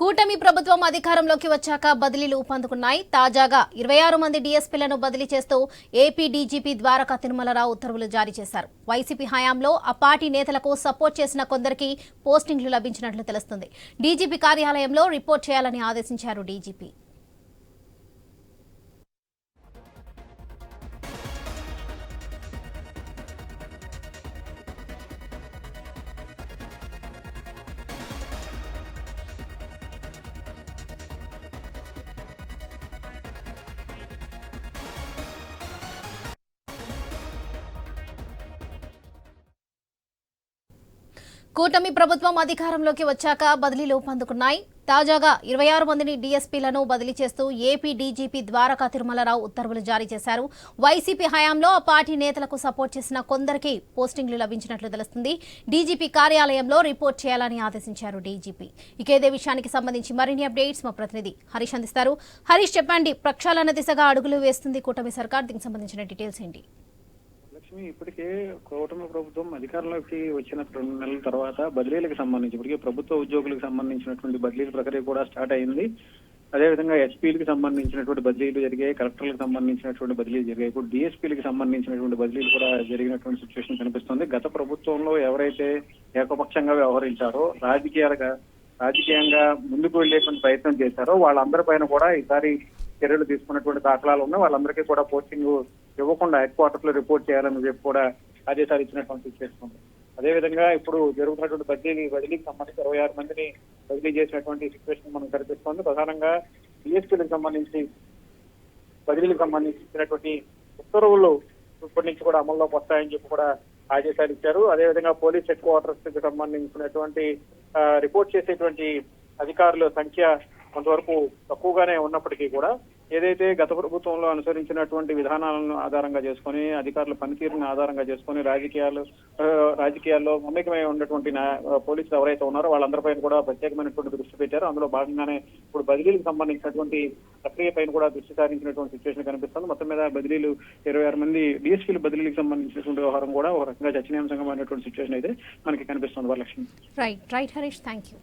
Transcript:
కూటమి ప్రభుత్వం అధికారంలోకి వచ్చాక బదిలీలు ఊపందుకున్నాయి తాజాగా ఇరవై ఆరు మంది డీఎస్పీలను బదిలీ చేస్తూ ఏపీ డీజీపీ ద్వారకా తిరుమలరావు ఉత్తర్వులు జారీ చేశారు. వైసీపీ హయాంలో ఆ పార్టీ నేతలకు సపోర్ట్ చేసిన కొందరికి పోస్టింగ్లు లభించినట్లు తెలుస్తుంది. డీజీపీ కార్యాలయంలో రిపోర్ట్ చేయాలని ఆదేశించారు డీజీపీ. కూటమి ప్రభుత్వం అధికారంలోకి వచ్చాక బదిలీలు పందుకున్నాయి తాజాగా ఇరవై ఆరు మందిని డీఎస్పీలను బదిలీ చేస్తూ ఏపీ డీజీపీ ద్వారకా తిరుమలరావు ఉత్తర్వులు జారీ చేశారు. వైసీపీ హయాంలో ఆ పార్టీ నేతలకు సపోర్ట్ చేసిన కొందరికి పోస్టింగ్లు లభించినట్లు తెలుస్తుంది. డీజీపీ కార్యాలయంలో రిపోర్ట్ చేయాలని ఆదేశించారు డీజీపీ. ఇకేదే విషయానికి సంబంధించి మరిన్ని అప్డేట్స్ మా ప్రతినిధి హరీష్ అందిస్తారు. హరీష్ చెప్పండి ప్రక్షాళన దిశగా అడుగులు వేస్తుంది కూటమి సర్కార్. దీనికి సంబంధించిన డీటెయిల్స్ ఏంటి? లక్ష్మి ఇప్పటికే కూటమి ప్రభుత్వం అధికారంలోకి వచ్చిన రెండు నెలల తర్వాత బదిలీలకు సంబంధించి ఇప్పటికే ప్రభుత్వ ఉద్యోగులకు సంబంధించినటువంటి బదిలీల ప్రక్రియ కూడా స్టార్ట్ అయింది. అదేవిధంగా ఎస్పీలకు సంబంధించినటువంటి బదిలీలు జరిగాయి కలెక్టర్లకు సంబంధించినటువంటి బదిలీలు జరిగాయి. ఇప్పుడు డిఎస్పీలకు సంబంధించినటువంటి బదిలీలు కూడా జరిగినటువంటి సిచ్యువేషన్ కనిపిస్తుంది. గత ప్రభుత్వంలో ఎవరైతే ఏకపక్షంగా వ్యవహరించారో రాజకీయాలుగా రాజకీయంగా ముందుకు వెళ్ళేటువంటి ప్రయత్నం చేశారో వాళ్ళందరి పైన కూడా ఈసారి చర్యలు తీసుకున్నటువంటి దాఖలాలు ఉన్నాయి. వాళ్ళందరికీ కూడా పోస్టింగ్ ఇవ్వకుండా హెడ్ క్వార్టర్స్లో రిపోర్ట్ చేయాలని చెప్పి కూడా ఆదేశాలు ఇచ్చినటువంటి సిచ్యువేషన్ ఉంది అదేవిధంగా ఇప్పుడు జరుగుతున్నటువంటి బదిలీ బదిలీకి సంబంధించి ఇరవై ఆరు మందిని బదిలీ చేసినటువంటి సిచ్యువేషన్ మనకు కనిపిస్తోంది. ప్రధానంగా బిఎస్పీలకు సంబంధించి బదిలీలకు సంబంధించినటువంటి ఉత్తర్వులు ఇప్పటి నుంచి కూడా అమల్లోకి వస్తాయని చెప్పి కూడా ఆదేశాలు ఇచ్చారు. అదేవిధంగా పోలీస్ హెడ్ క్వార్టర్స్కి సంబంధించినటువంటి ఆ, రిపోర్ట్ చేసేటువంటి అధికారుల సంఖ్య కొంతవరకు తక్కువగానే ఉన్నప్పటికీ కూడా ఏదైతే గత ప్రభుత్వంలో అనుసరించినటువంటి విధానాలను ఆధారంగా చేసుకొని అధికారుల పనితీరుని ఆధారంగా చేసుకొని రాజకీయాలు రాజకీయాల్లో మమేకమై ఉన్నటువంటి పోలీసులు ఎవరైతే ఉన్నారో వాళ్ళందరిపైన కూడా ప్రత్యేకమైనటువంటి దృష్టి పెట్టారు. అందులో భాగంగానే ఇప్పుడు బదిలీలకు సంబంధించినటువంటి ప్రక్రియ పైన కూడా దృష్టి సారించినటువంటి సిచ్యువేషన్ కనిపిస్తుంది. మొత్తం మీద బదిలీలు ఇరవై ఆరు మంది డిఎస్పీలు బదిలీలకు సంబంధించినటువంటి వ్యవహారం కూడా ఒక రకంగా చర్చనీయాంశంగా సిచ్యువేషన్ అయితే మనకి కనిపిస్తుంది Varalakshmi. Right right Harish thank you